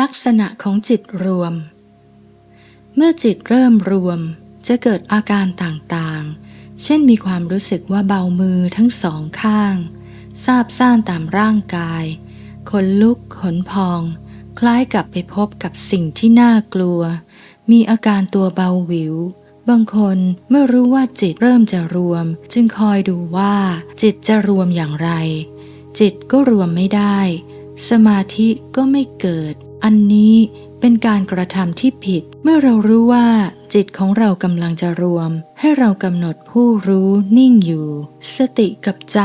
ลักษณะของจิตรวม เมื่อจิตเริ่มรวมจะเกิดอาการต่างๆ เช่นมีความรู้สึกว่าเบามือทั้งสองข้างซาบซ่านตามร่างกาย ขนลุกขนพอง คล้ายกับไปพบกับสิ่งที่น่ากลัว มีอาการตัวเบาหวิว บางคนเมื่อรู้ว่าจิตเริ่มจะรวม จึงคอยดูว่าจิตจะรวมอย่างไร จิตก็รวมไม่ได้ สมาธิก็ไม่เกิด อันนี้เป็นการกระทำที่ผิด เมื่อเรารู้ว่า จิตของเรากำลังจะรวม ให้เรากำหนดผู้รู้นิ่งอยู่ สติกับใจ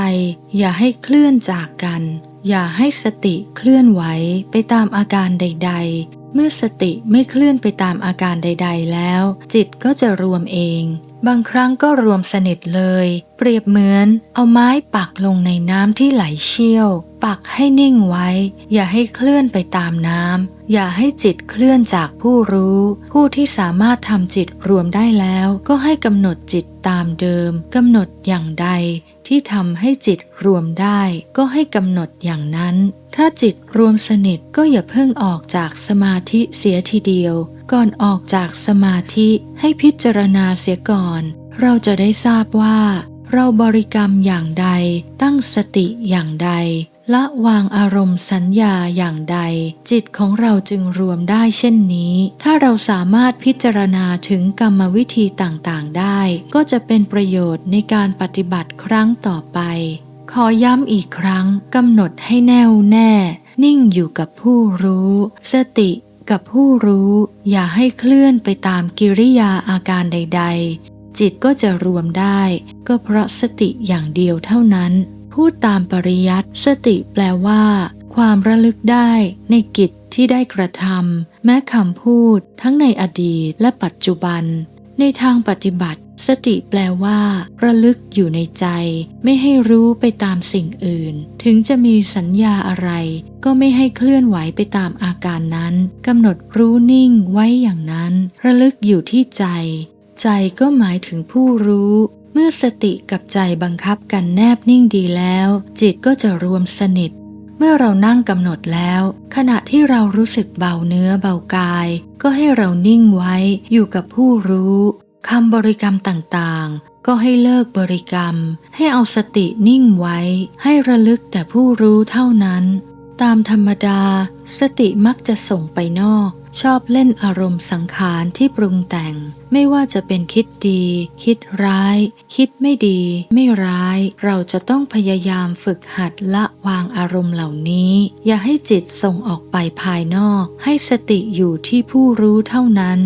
อย่าให้เคลื่อนจากกัน อย่าให้สติเคลื่อนไหวไปตามอาการใด ๆ เมื่อสติไม่เคลื่อนไปตามอาการใด ๆ แล้ว จิตก็จะรวมเอง บางครั้งก็รวมสนิทเลย เปรียบเหมือน เอาไม้ปักลงในน้ำที่ไหลเชี่ยว ปักให้นิ่งไว้ อย่าให้เคลื่อนไปตามน้ำอย่าให้จิตเคลื่อนจากผู้รู้ ผู้ที่สามารถทำจิตรวมได้แล้ว ก็ให้กำหนดจิตตามเดิมกำหนดอย่างใด ที่ทำให้จิตรวมได้ ก็ให้กำหนดอย่างนั้น ถ้าจิตรวมสนิทก็อย่าเพิ่งออกจากสมาธิเสียทีเดียว ก่อนออกจากสมาธิให้พิจารณาเสียก่อน เราจะได้ทราบว่า เราบริกรรมอย่างใด ตั้งสติอย่างใด ละวางอารมณ์สัญญาอย่างใด จิตของเราจึงรวมได้เช่นนี้ ถ้าเราสามารถพิจารณาถึงกรรมวิธีต่างๆได้ ก็จะเป็นประโยชน์ในการปฏิบัติครั้งต่อไป ขอย้ำอีกครั้งกำหนดให้แน่วแน่ นิ่งอยู่กับผู้รู้ สติ กับผู้รู้อย่าให้เคลื่อนไปตามกิริยาอาการใด ๆ จิตก็จะรวมได้ ก็เพราะสติอย่างเดียวเท่านั้น พูดตามปริยัติสติแปลว่า ความระลึกได้ในกิจที่ได้กระทำแม้คำพูดทั้งในอดีตและปัจจุบัน ในทางปฏิบัติ สติแปลว่า ระลึกอยู่ในใจ ไม่ให้รู้ไปตามสิ่งอื่น ถึงจะมีสัญญาอะไร ก็ไม่ให้เคลื่อนไหวไปตามอาการนั้นกำหนดรู้นิ่งไว้อย่างนั้น ระลึกอยู่ที่ใจ ใจก็หมายถึงผู้รู้เมื่อสติกับใจบังคับกันแนบนิ่งดีแล้ว จิตก็จะรวมสนิท เมื่อเรานั่งกำหนดแล้ว ขณะที่เรารู้สึกเบาเนื้อเบากาย ก็ให้เรานิ่งไว้อยู่กับผู้รู้คำบริกรรมต่างๆ ก็ให้เลิกบริกรรม ให้เอาสตินิ่งไว้ ให้ระลึกแต่ผู้รู้เท่านั้น ตามธรรมดา สติมักจะส่งไปนอก ชอบเล่นอารมณ์สังขารที่ปรุงแต่ง ไม่ว่าจะเป็นคิดดี คิดร้าย คิดไม่ดี ไม่ร้าย เราจะต้องพยายามฝึกหัดละวางอารมณ์เหล่านี้ อย่าให้จิตส่งออกไปภายนอก ให้สติอยู่ที่ผู้รู้เท่านั้น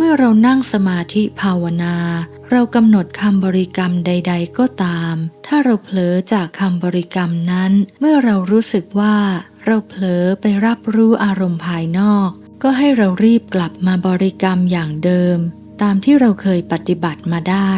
เมื่อเรานั่งสมาธิภาวนา เรากำหนดคำบริกรรมใด ๆ ก็ตาม ถ้าเราเผลอจากคำบริกรรมนั้น เมื่อเรารู้สึกว่า เราเผลอไปรับรู้อารมณ์ภายนอก ก็ให้เรารีบกลับมาบริกรรมอย่างเดิม ตามที่เราเคยปฏิบัติมาได้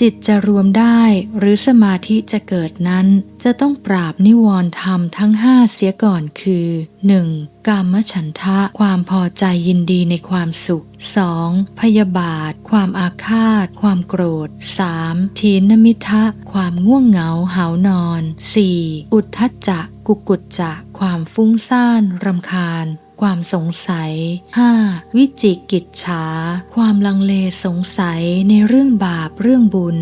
จิตจะรวมได้หรือสมาธิจะเกิดนั้น จะต้องปราบนิวรณ์ธรรมทั้งห้าเสียก่อนคือ 1. กามฉันทะความพอใจยินดีในความสุข 2. พยาบาท ความอาฆาต ความโกรธ 3. ทีนมิทะ ความง่วงเหงาหานอน 4. อุทธัจจะกุกุจจะ ความฟุ้งซ่านรำคาญ ความสงสัย 5. วิ จิกิจฉาความลังเลสงสัยในเรื่องบาปเรื่องบุญ